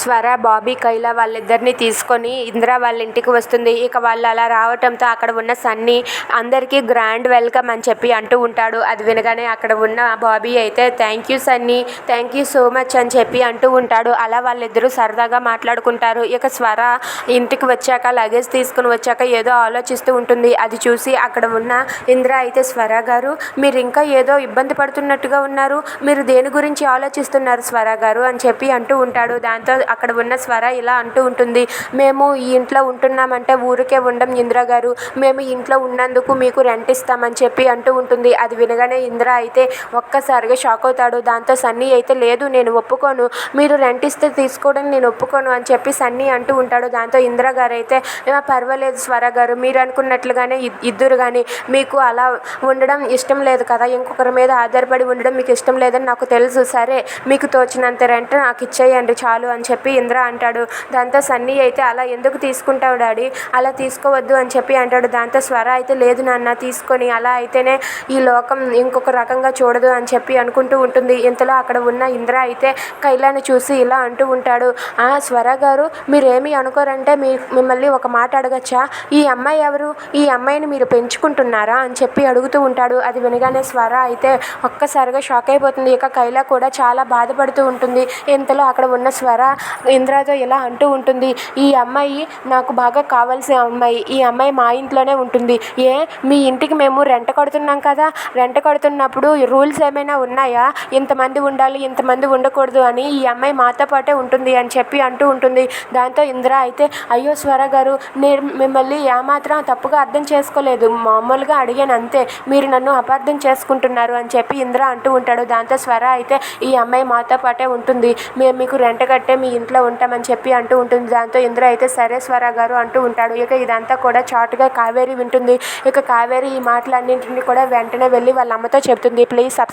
స్వర బాబీ కైలా వాళ్ళిద్దరిని తీసుకొని ఇందిరా వాళ్ళ ఇంటికి వస్తుంది. ఇక వాళ్ళు అలా రావటంతో అక్కడ ఉన్న సన్నీ అందరికీ గ్రాండ్ వెల్కమ్ అని చెప్పి అంటూ ఉంటాడు. అది వినగానే అక్కడ ఉన్న బాబీ అయితే thank you Sunny thank you so much అని చెప్పి అంటూ ఉంటాడు. అలా వాళ్ళిద్దరూ సరదాగా మాట్లాడుకుంటారు. ఇక స్వర ఇంటికి వచ్చాక లగేజ్ తీసుకుని వచ్చాక ఏదో ఆలోచిస్తూ ఉంటుంది. అది చూసి అక్కడ ఉన్న ఇంద్ర అయితే స్వర గారు మీరు ఇంకా ఏదో ఇబ్బంది పడుతున్నట్టుగా ఉన్నారు. మీరు దేని గురించి ఆలోచిస్తున్నారు స్వర గారు అని చెప్పి అంటూ ఉంటాడు. దాంతో అక్కడ ఉన్న స్వర ఇలా అంటూ ఉంటుంది. మేము ఈ ఇంట్లో ఉంటున్నామంటే ఊరికే ఉండం ఇంద్ర గారు. మేము ఇంట్లో ఉన్నందుకు మీకు రెంట్ ఇస్తామని చెప్పి అంటూ ఉంటుంది. అది వినగానే ఇంద్ర అయితే ఒక్కసారిగా షాక్ అవుతాడు. దాంతో సన్నీ అయితే లేదు నేను ఒప్పుకోను. మీరు రెంట్ ఇస్తే తీసుకోవడం నేను ఒప్పుకోను అని చెప్పి సన్నీ అంటూ ఉంటాడు. దాంతో ఇంద్ర గారు అయితే పర్వాలేదు స్వర గారు. మీరు అనుకున్నట్లుగానే ఇద్దరు కానీ మీకు అలా ఉండడం ఇష్టం లేదు కదా. ఇంకొకరి మీద ఆధారపడి ఉండడం మీకు ఇష్టం లేదని నాకు తెలుసు. సరే మీకు తోచినంత రెంట్ నాకు ఇచ్చేయండి చాలు అని చెప్పి చెప్పి ఇంద్ర అంటాడు దాంతో సన్నీ అయితే అలా ఎందుకు తీసుకుంటావు డాడీ? అలా తీసుకోవద్దు అని చెప్పి అంటాడు. దాంతో స్వర అయితే లేదు నాన్న తీసుకొని అలా అయితేనే ఈ లోకం ఇంకొక రకంగా చూడదు అని చెప్పి అనుకుంటూ ఉంటుంది. ఇంతలో అక్కడ ఉన్న ఇంద్ర అయితే కైలాని చూసి ఇలా అంటూ ఉంటాడు ఆ స్వర గారు మీరేమి అనుకోరంటే మీ మిమ్మల్ని ఒక మాట అడగచ్చా? ఈ అమ్మాయి ఎవరు? ఈ అమ్మాయిని మీరు పెంచుకుంటున్నారా? అని చెప్పి అడుగుతూ ఉంటాడు. అది వినగానే స్వర అయితే ఒక్కసారిగా షాక్ అయిపోతుంది. ఇక కైలా కూడా చాలా బాధపడుతూ ఉంటుంది. ఇంతలో అక్కడ ఉన్న స్వర ఇంద్రతో ఇలా అంటూ ఉంటుంది ఈ అమ్మాయి నాకు బాగా కావాల్సిన అమ్మాయి ఈ అమ్మాయి మా ఇంట్లోనే ఉంటుంది. ఏ మీ ఇంటికి మేము రెంట్ కడుతున్నాం కదా? రెంట్ కడుతున్నప్పుడు రూల్స్ ఏమైనా ఉన్నాయా? ఇంతమంది ఉండాలి ఇంతమంది ఉండకూడదు అని ఈ అమ్మాయి మాతో పాటే ఉంటుంది అని చెప్పి అంటూ ఉంటుంది. దాంతో ఇంద్ర అయితే అయ్యో స్వర గారు నేను మిమ్మల్ని ఏమాత్రం తప్పుగా అర్థం చేసుకోలేదు. మామూలుగా అడిగాను అంతే. మీరు నన్ను అపార్థం చేసుకుంటున్నారు అని చెప్పి ఇంద్ర అంటూ ఉంటాడు. దాంతో స్వర అయితే ఈ అమ్మాయి మాతో పాటే ఉంటుంది. మేము మీకు రెంట్ కట్టే మీ ఇంట్లో ఉంటామని చెప్పి అంటూ ఉంటుంది. దాంతో ఇంద్ర అయితే సరే స్వర గారు అంటూ ఉంటాడు. ఇక ఇదంతా కూడా చాటుగా కావేరి వింటుంది. ఇక కావేరి ఈ మాటలన్నింటినీ కూడా వెంటనే వెళ్ళి వాళ్ళ అమ్మతో చెప్తుంది. Please sub